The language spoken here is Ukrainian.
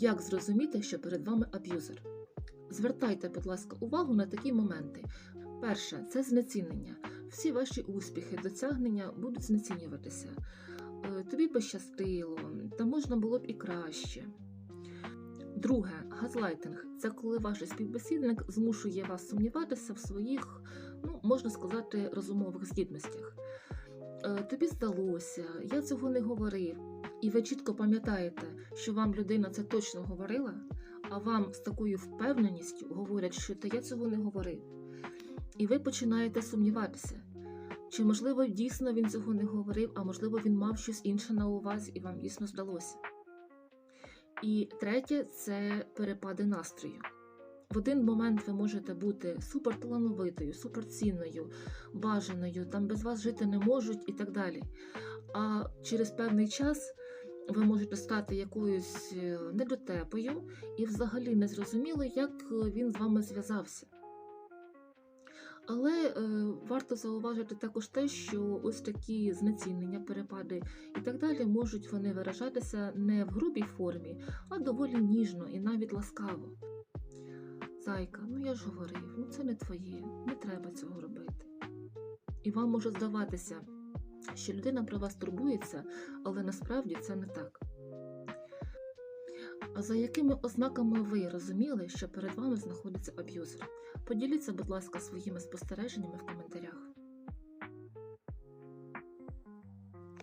Як зрозуміти, що перед вами аб'юзер? Звертайте, будь ласка, увагу на такі моменти. Перше це знецінення. Всі ваші успіхи, досягнення будуть знецінюватися. Е, Тобі пощастило, та можна було б і краще. Друге, газлайтинг це коли ваш співбесідник змушує вас сумніватися в своїх, ну можна сказати, розумових здібностях. Е, Тобі здалося, я цього не говорив. І ви чітко пам'ятаєте, що вам людина це точно говорила, а вам з такою впевненістю говорять, що та я цього не говорив. І ви починаєте сумніватися. Чи можливо дійсно він цього не говорив, а можливо він мав щось інше на увазі і вам дійсно здалося. І третє це перепади настрою. В один момент ви можете бути суперталановитою, суперцінною, бажаною, там без вас жити не можуть і так далі. А через певний час ви можете стати якоюсь е, недотепою і взагалі не зрозуміло, як е, він з вами зв'язався. Але е, варто зауважити також те, що ось такі знецінення, перепади і так далі можуть вони виражатися не в грубій формі, а доволі ніжно і навіть ласкаво. Зайка, ну я ж говорив, ну це не твоє, не треба цього робити. І вам може здаватися, що людина про вас турбується, але насправді це не так. А за якими ознаками ви розуміли, що перед вами знаходиться аб'юзер? Поділіться, будь ласка, своїми спостереженнями в коментарях.